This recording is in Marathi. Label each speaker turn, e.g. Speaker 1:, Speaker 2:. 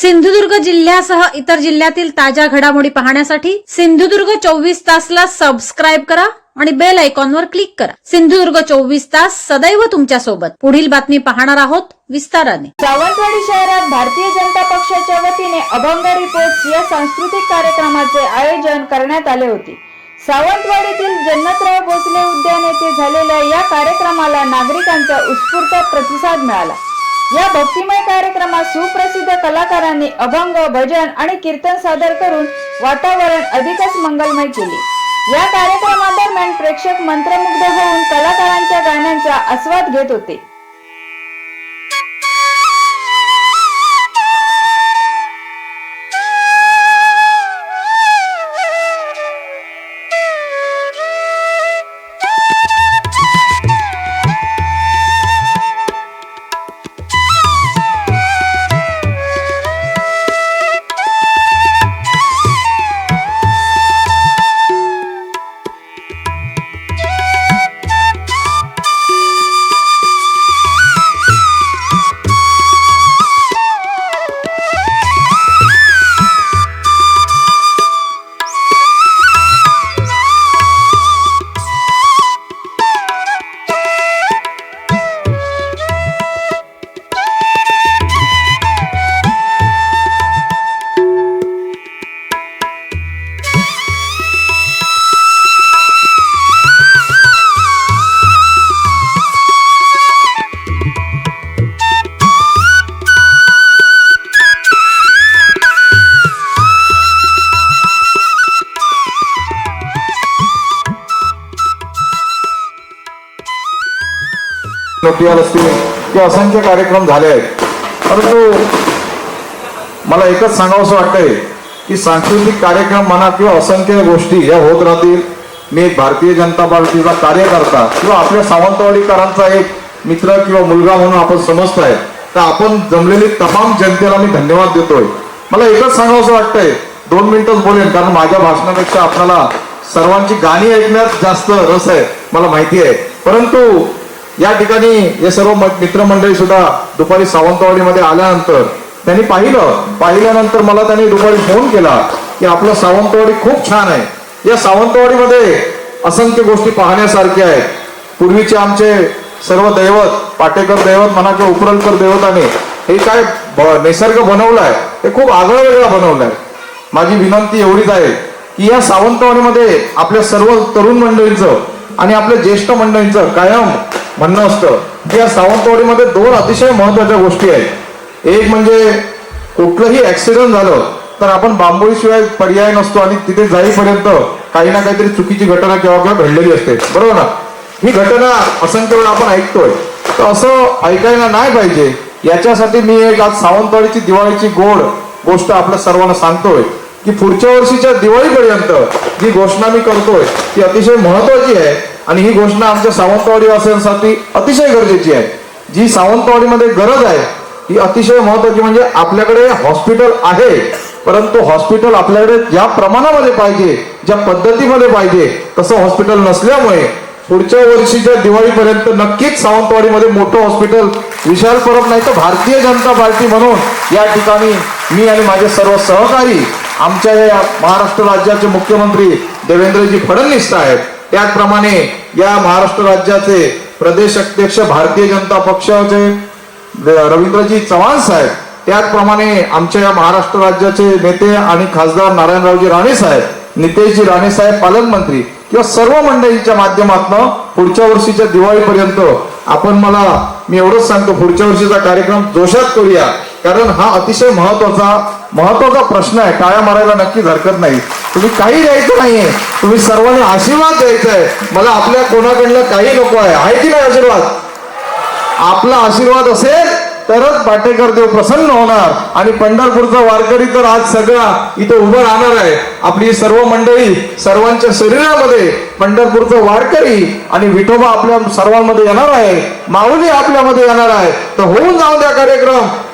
Speaker 1: सिंधुदुर्ग जिल्ह्यासह इतर जिल्ह्यातील ताज्या घडामोडी पाहण्यासाठी सिंधुदुर्ग चोवीस तासला सबस्क्राईब करा आणि बेल आयकॉनवर क्लिक करा. सिंधुदुर्ग चोवीस तास सदैव तुमच्यासोबत. पुढील बातमी पाहणार आहोत विस्ताराने.
Speaker 2: सावंतवाडी शहरात भारतीय जनता पक्षाच्या वतीने अभंग रिपोर्ट या सांस्कृतिक कार्यक्रमाचे आयोजन करण्यात आले होते. सावंतवाडीतील जन्नतराव भोसले उद्यान येथे झालेल्या या कार्यक्रमाला नागरिकांचा उत्स्फूर्त प्रतिसाद मिळाला. या भक्तिमय कार्यक्रमात सुप्रसिद्ध कलाकारांनी अभंग भजन आणि कीर्तन सादर करून वातावरण अधिकच मंगलमय केले. या कार्यक्रमादरम्यान प्रेक्षक मंत्रमुग्ध होऊन कलाकारांच्या गाण्यांचा आस्वाद घेत होते.
Speaker 3: फेस्टिवल असतील. किंवा असंख्य कार्यक्रम झाले आहेत. परंतु मला एकच सांगावंसं वाटतंय की सांस्कृतिक कार्यक्रम म्हणा किंवा असंख्य गोष्टी ह्या होत राहतील. मी एक भारतीय जनता पार्टीचा कार्यकर्ता किंवा आपल्या सावंतवाडीकरांचा एक मित्र किंवा मुलगा म्हणून आपण समजताय तर आपण जमलेली तमाम जनतेला मी धन्यवाद देतोय. मला एकच सांगावंसं वाटतंय दोन मिनिटच बोलेन कारण माझ्या भाषणापेक्षा आपल्याला सर्वांची गाणी ऐकण्यात जास्त रस आहे मला माहिती आहे. परंतु या ठिकाणी हे सर्व मित्रमंडळी सुद्धा दुपारी सावंतवाडीमध्ये आल्यानंतर त्यांनी पाहिलं. पाहिल्यानंतर मला त्यांनी दुपारी फोन केला की आपलं सावंतवाडी खूप छान आहे. या सावंतवाडीमध्ये असंख्य गोष्टी पाहण्यासारख्या आहेत. पूर्वीचे आमचे सर्व दैवत पाटेकर दैवत म्हणा किंवा उपरलकर दैवताने हे काय निसर्ग निसर्ग बनवलाय ते खूप आगळं वेगळा बनवलंय. माझी विनंती एवढीच आहे की या सावंतवाडीमध्ये आपल्या सर्व तरुण मंडळींचं आणि आपल्या ज्येष्ठ मंडळींचं कायम म्हणणं असतं की या सावंतवाडीमध्ये दोन अतिशय महत्त्वाच्या गोष्टी आहेत. एक म्हणजे कुठलंही ऍक्सिडेंट झालं तर आपण बांबोळीशिवाय पर्याय नसतो आणि तिथे जाईपर्यंत काही ना काहीतरी चुकीची घटना केव्हा केव्हा घडलेली असते. बरोबर ना? ही घटना असंख्य वेळा आपण ऐकतोय. तर असं ऐकायला नाही पाहिजे. याच्यासाठी मी एक आज सावंतवाडीची दिवाळीची गोड गोष्ट आपल्या सर्वांना सांगतोय की पुढच्या वर्षीच्या दिवाळीपर्यंत जी घोषणा मी करतोय ती अतिशय महत्वाची आहे. आणि ही घोषणा आमच्या सावंतवाडी वासियांसाठी अतिशय गरजेची आहे. जी सावंतवाडीमध्ये गरज आहे ही अतिशय महत्वाची म्हणजे आपल्याकडे हॉस्पिटल आहे परंतु हॉस्पिटल आपल्याकडे ज्या प्रमाणामध्ये पाहिजे ज्या पद्धतीमध्ये पाहिजे तसं हॉस्पिटल नसल्यामुळे पुढच्या वर्षीच्या दिवाळीपर्यंत नक्कीच सावंतवाडीमध्ये मोठं हॉस्पिटल विशाल परब नाही तर भारतीय जनता पार्टी म्हणून या ठिकाणी मी आणि माझे सर्व सहकारी आमच्या या महाराष्ट्र राज्याचे मुख्यमंत्री देवेंद्रजी फडणवीस आहेत त्याचप्रमाणे या महाराष्ट्र राज्याचे प्रदेश अध्यक्ष भारतीय जनता पक्षाचे रवींद्रजी चव्हाण साहेब त्याचप्रमाणे आमच्या या महाराष्ट्र राज्याचे नेते आणि खासदार नारायणरावजी राणे साहेब नितेशजी राणे साहेब पालकमंत्री किंवा सर्व मंडळींच्या माध्यमातून पुढच्या वर्षीच्या दिवाळीपर्यंत आपण मला मी एवढंच सांगतो पुढच्या वर्षीचा कार्यक्रम जोशात करूया. कारण हा अतिशय महत्त्वाचा महत्त्वाचा प्रश्न आहे. टाळ्या मारायला नक्कीच हरकत नाही. तुम्ही काही द्यायचं नाहीये. तुम्ही सर्वांनी आशीर्वाद द्यायचा आहे मला आपल्या कोणाकडनं काही नको आहे. आहे की नाही आशीर्वाद? आपला आशीर्वाद असेल तरच पाटेकर देव प्रसन्न होणार. आणि पंढरपूरचा वारकरी तर आज सगळा इथं उभं राहणार आहे. आपली सर्व मंडळी सर्वांच्या शरीरामध्ये पंढरपूरचं वारकरी आणि विठोबा आपल्या सर्वांमध्ये येणार आहे. माऊली आपल्यामध्ये येणार आहे. तर होऊन जाऊ द्या कार्यक्रम.